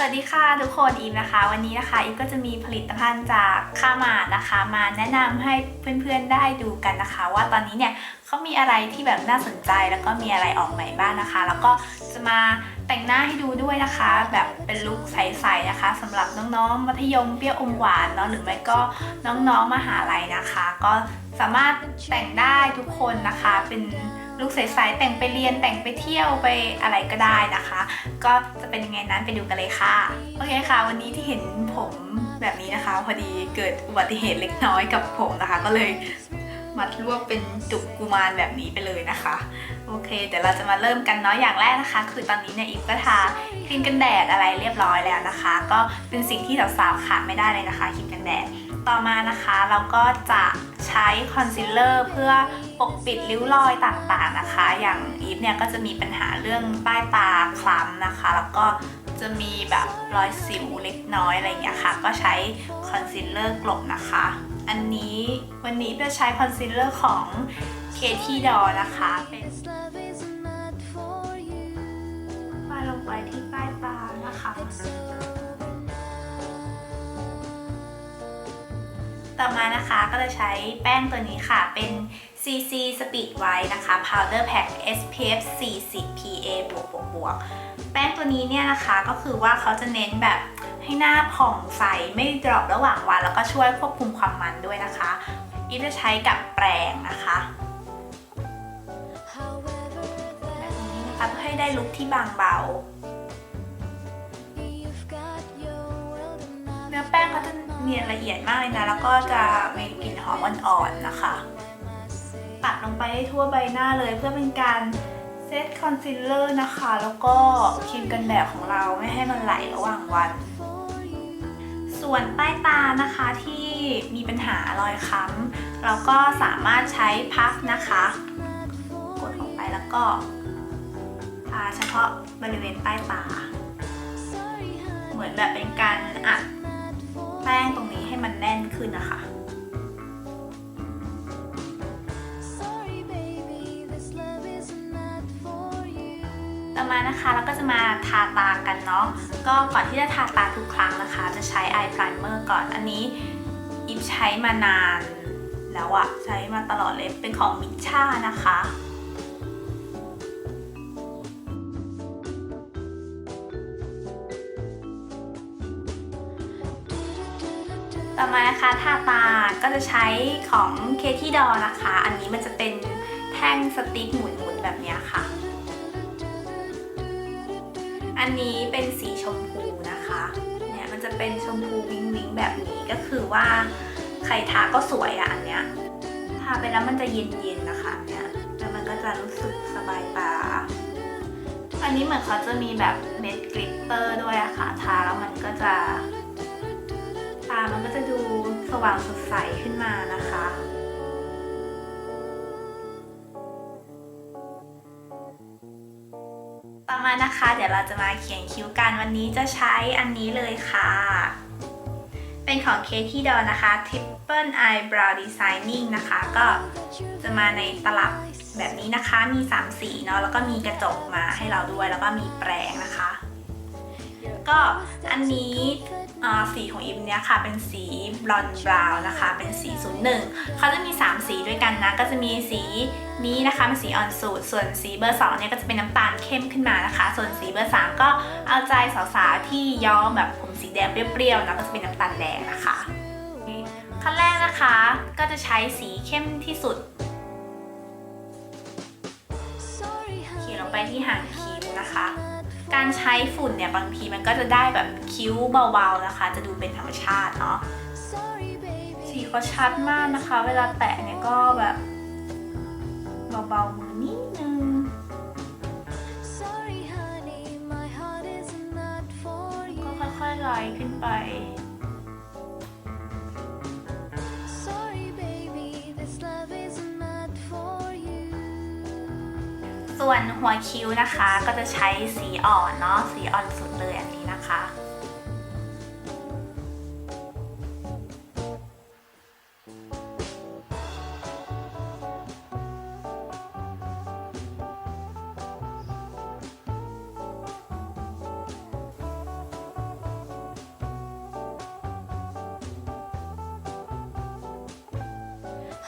สวัสดีค่ะทุกคนอีฟนะคะ วันนี้นะคะอีฟก็จะมีผลิตภัณฑ์จากค่ามาดนะคะ มาแนะนำให้เพื่อนๆได้ดูกันนะคะ ว่าตอนนี้เนี่ยเขามีอะไรที่แบบน่าสนใจแล้วก็มีอะไรออกใหม่บ้างนะคะ แล้วก็จะมาแต่งหน้าให้ดูด้วยนะคะ แบบเป็นลุคใสๆนะคะสำหรับน้องๆมัธยมเปรี้ยวอมหวานเนาะหรือไม่ก็น้องๆมหาลัยนะคะ ก็สามารถแต่งได้ทุกคนนะคะเป็น ลุคใสๆแต่งไปเรียนแต่งไปเที่ยวไปอะไรก็ได้นะคะ ก็จะเป็นยังไงนั้นไปดูกันเลยค่ะ โอเคค่ะ วันนี้ที่เห็นผมแบบนี้นะคะ พอดีเกิดอุบัติเหตุเล็กน้อยกับผมนะคะ ก็เลยมัดรวบเป็นจุกกุมารแบบนี้ไปเลยนะคะ โอเค เดี๋ยวเราจะมาเริ่มกันเนาะอย่างแรกนะคะ คือตอนนี้เนี่ยอีฟก็ทาครีมกันแดดอะไรเรียบร้อยแล้วนะคะ ก็เป็นสิ่งที่สาวๆขาดไม่ได้เลยนะคะครีมกันแดด ต่อมานะคะเราก็จะใช้คอนซีลเลอร์เพื่อปกปิดริ้วรอยต่างๆนะคะ อย่างอีฟเนี่ยก็จะมีปัญหาเรื่องใต้ตาคล้ำนะคะ แล้วก็จะมีแบบรอยสิวเล็กน้อยอะไรอย่างเงี้ยค่ะ ก็ใช้คอนซีลเลอร์กลบนะคะ อันนี้วันนี้จะใช้คอนซีลเลอร์ของ k t d o นะคะเป็น This love is not for you. มาลงไปที่ใต้ตานะคะ ต่อมานะคะก็จะใช้แป้งตัวนี้ค่ะ เป็น CC Speed White นะคะ Powder Pack SPF 40 PA บวกบวกบวกแป้งตัวนี้เนี่ยนะคะก็คือว่าเขาจะเน้นแบบให้หน้าผ่องใสไม่ดรอประหว่างวัน แล้วก็ช่วยควบคุมความมันด้วยนะคะอีฟจะใช้กับแปรงนะคะ However, แบบนี้นะคะเพื่อให้ได้ลุคที่บางเบา you've got your world and I've เนื้อแป้งเขาจะ เนียนละเอียดมากเลยนะ แล้วก็จะมีกลิ่นหอมอ่อนๆนะคะปัดลงไปให้ทั่วใบหน้าเลยเพื่อเป็นการเซตคอนซีลเลอร์นะคะ แล้วก็ครีมกันแดดของเราไม่ให้มันไหลระหว่างวัน ส่วนใต้ตานะคะที่มีปัญหารอยค้ำเราก็สามารถใช้พัฟนะคะ กดลงไปแล้วก็ทาเฉพาะบริเวณใต้ตา เหมือนแบบเป็นการอัด ป้งตรงนี้ให้มันแน่นขึ้นนะคะ Sorry, baby, this love is not for you. ต่อมานะคะเราก็จะมาทาตากันเนาะ ก็ก่อนที่จะทาตาทุกครั้งนะคะ จะใช้อายไพรเมอร์ก่อน อันนี้อิฟใช้มานานแล้วอะใช้มาตลอดเลย เป็นของมิชช่านะคะ นะคะทาตาก็จะใช้ของเคที่ดอนะคะ อันนี้มันจะเป็นแท่งสติ๊กหมุนๆแบบนี้ค่ะ อันนี้เป็นสีชมพูนะคะ เนี่ยมันจะเป็นชมพูวิงวิงแบบนี้ก็คือว่าใครทาก็สวยอะอันเนี้ย ทาไปแล้วมันจะเย็นๆนะคะเนี่ยแล้วมันก็จะรู้สึกสบายตา อันนี้เหมือนเขาจะมีแบบเม็ดกลิตเตอร์ด้วยอะค่ะ ทาแล้วมันก็จะตามันก็จะดู สว่างสดใสขึ้นมานะคะ ต่อมานะคะ เดี๋ยวเราจะมาเขียนคิ้วกันวันนี้จะใช้อันนี้เลยค่ะ เป็นของเคที่ดอนะคะ Triple Eyebrow Designing นะคะ ก็จะมาในตลับแบบนี้นะคะ มี 3 สีเนาะ แล้วก็มีกระจกมาให้เราด้วย แล้วก็มีแปรงนะคะ ก็อันนี้ สีของอิมเนี่ยค่ะเป็นสีบลอนด์บราวน์นะคะ เป็นสี 01 เขาจะมี 3 สีด้วยกันนะ ก็จะมีสีนี้นะคะเป็นสีอ่อนสุดส่วนสีเบอร์ 2 เนี่ยก็จะเป็นน้ำตาลเข้มขึ้นมานะคะ ส่วนสีเบอร์ 3 ก็เอาใจสาวๆที่ย้อมแบบผมสีแดงเปรี้ยวๆนะก็จะเป็นน้ำตาลแดงนะคะ ขั้นแรกนะคะก็จะใช้สีเข้มที่สุด Sorry, เขียน honey, ลงไปที่หางคิ้วนะคะ การใช้ฝุ่นเนี่ยบางทีมันก็จะได้แบบคิ้วเบาๆนะคะ จะดูเป็นธรรมชาติเนาะสีเขาชัดมากนะคะ เวลาแตะเนี่ยก็แบบเบาๆมือนิดนึงก็ค่อยๆไล่ขึ้นไป ส่วนหัวคิ้วนะคะ ก็จะใช้สีอ่อนเนาะสีอ่อนสุดเลยอันนี้นะคะ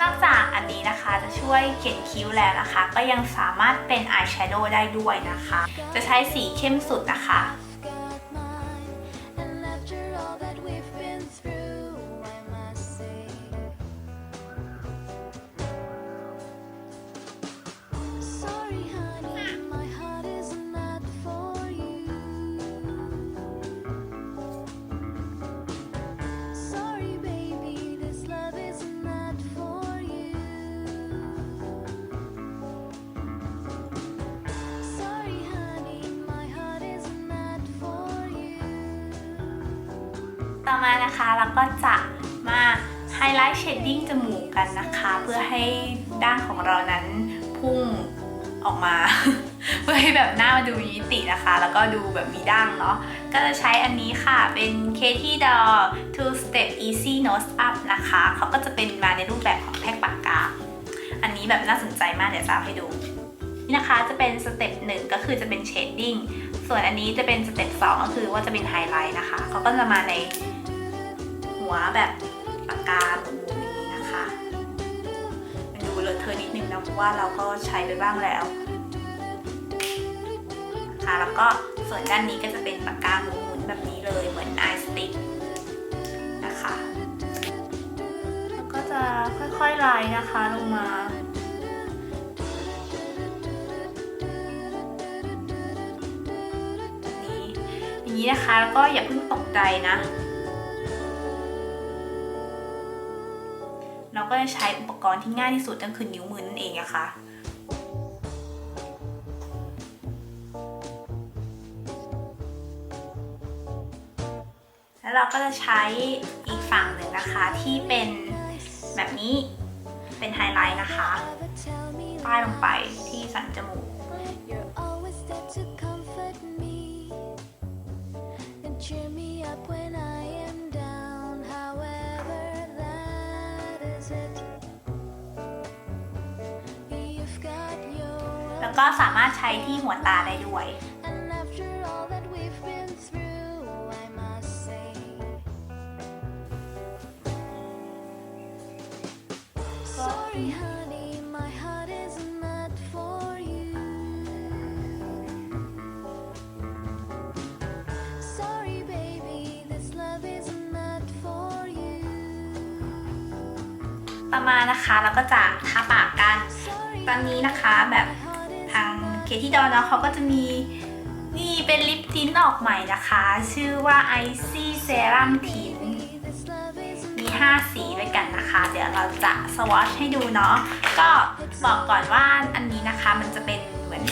นอกจากอันนี้นะคะ ช่วยเขียนคิ้วแล้วนะคะ ก็ยังสามารถเป็นอายแชโดว์ได้ด้วยนะคะ จะใช้สีเข้มสุดนะคะ ต่อมานะคะเราก็จะมาไฮไลท์เชดดิ้งจมูกกันนะคะ เพื่อให้ด้านของเรานั้นพุ่งออกมา เพื่อให้แบบหน้ามาดูมีมิตินะคะ แล้วก็ดูแบบมีดั้งเนาะก็จะใช้อันนี้ค่ะเป็น Katie Doll Two Step Easy Nose Up นะคะเขาก็จะเป็นมาในรูปแบบของแท่งปากกา อันนี้แบบน่าสนใจมากเดี๋ยวจะเอาให้ดู นี่นะคะจะเป็นสเต็ปหนึ่งก็คือจะเป็นเชดดิ้งส่วนอันนี้จะเป็นสเต็ปสองก็คือว่าจะเป็นไฮไลท์นะคะเขาก็จะมาใน หัวแบบปากกาหมุนๆนี้นะคะมันดูเลอะเทอะนิดนึงนะเพราะว่าเราก็ใช้ไปบ้างแล้วนะคะแล้วก็ส่วนด้านนี้ก็จะเป็นปากกาหมุนๆแบบนี้เลยเหมือนไอสติ๊กนะคะแล้วก็จะค่อยๆไล่นะคะลงมานี้อย่างนี้นะคะแล้วก็อย่าเพิ่งตกใจนะ เราก็จะใช้อุปกรณ์ที่ง่ายที่สุดนั่นคือนิ้วมือนั่นเองนะคะแล้วเราก็จะใช้อีกฝั่งหนึ่งนะคะที่เป็นแบบนี้เป็นไฮไลท์นะคะป้ายลงไปที่สันจมูก แล้วก็สามารถใช้ที่หัวตาได้ด้วยประมาณนะคะเราก็จะทาปากกัน ตอนนี้นะคะแบบ เคที่ดอเนาะเขาก็จะมีนี่เป็นลิปทินออกใหม่นะคะ ชื่อว่า Icy Serum Tint มี 5 สีด้วยกันนะคะ เดี๋ยวเราจะสวอชให้ดูเนาะก็บอกก่อนว่าอันนี้นะคะมันจะเป็นเหมือน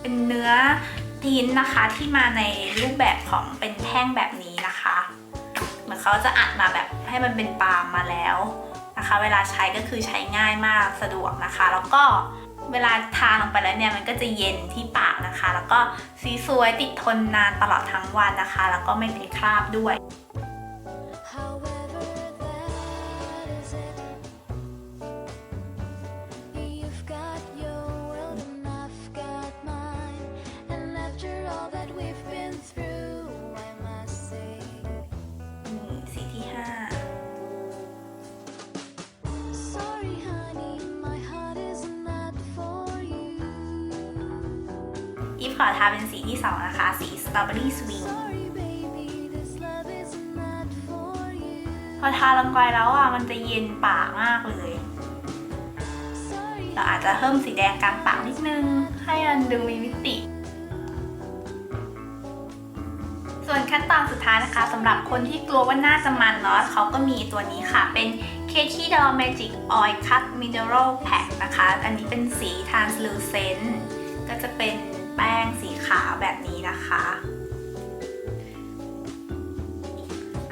เป็นเนื้อทินนะคะที่มาในรูปแบบของเป็นแท่งแบบนี้นะคะเหมือนเขาจะอัดมาแบบให้มันเป็นปาล์มมาแล้วนะคะ เวลาใช้ก็คือใช้ง่ายมากสะดวกนะคะ แล้วก็ เวลาทาลงไปแล้วเนี่ยมันก็จะเย็นที่ปากนะคะ แล้วก็สีสวยติดทนนานตลอดทั้งวันนะคะ แล้วก็ไม่เป็นคราบด้วย ขอทาเป็นสีที่สองนะคะ สีสตรอเบอรี่สวิง Sorry, swing พอทาลงไปแล้วอะมันจะเย็นปากมากเลย เราอาจจะเพิ่มสีแดงกลางปากนิดนึง ให้มันดูมีมิติ ส่วนขั้นตอนสุดท้ายนะคะสำหรับคนที่กลัวว่าหน้าจะมันเนาะเขาก็มีตัวนี้ค่ะ เป็น Katie d o Magic Oil Cut Mineral Pack นะคะ อันนี้เป็นสี translucent ก็จะเป็น แป้งสีขาวแบบนี้นะคะ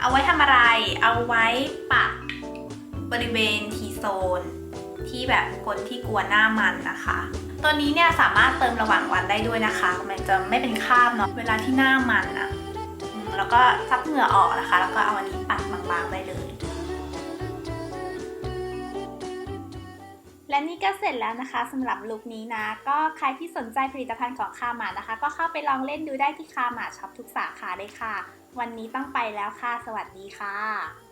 เอาไว้ทำอะไร เอาไว้ปักบริเวณทีโซน ที่แบบคนที่กลัวหน้ามันนะคะ ตัวนี้เนี่ยสามารถเติมระหว่างวันได้ด้วยนะคะ มันจะไม่เป็นคราบเนาะ เวลาที่หน้ามันอะแล้วก็ซับเหงื่อออกนะคะ แล้วก็เอาอันนี้ปัดบางๆได้เลย และนี่ก็เสร็จแล้วนะคะสำหรับลุคนี้นะ ก็ใครที่สนใจผลิตภัณฑ์ของคามานะคะ ก็เข้าไปลองเล่นดูได้ที่คามาช็อปทุกสาขาเลยค่ะ วันนี้ต้องไปแล้วค่ะ สวัสดีค่ะ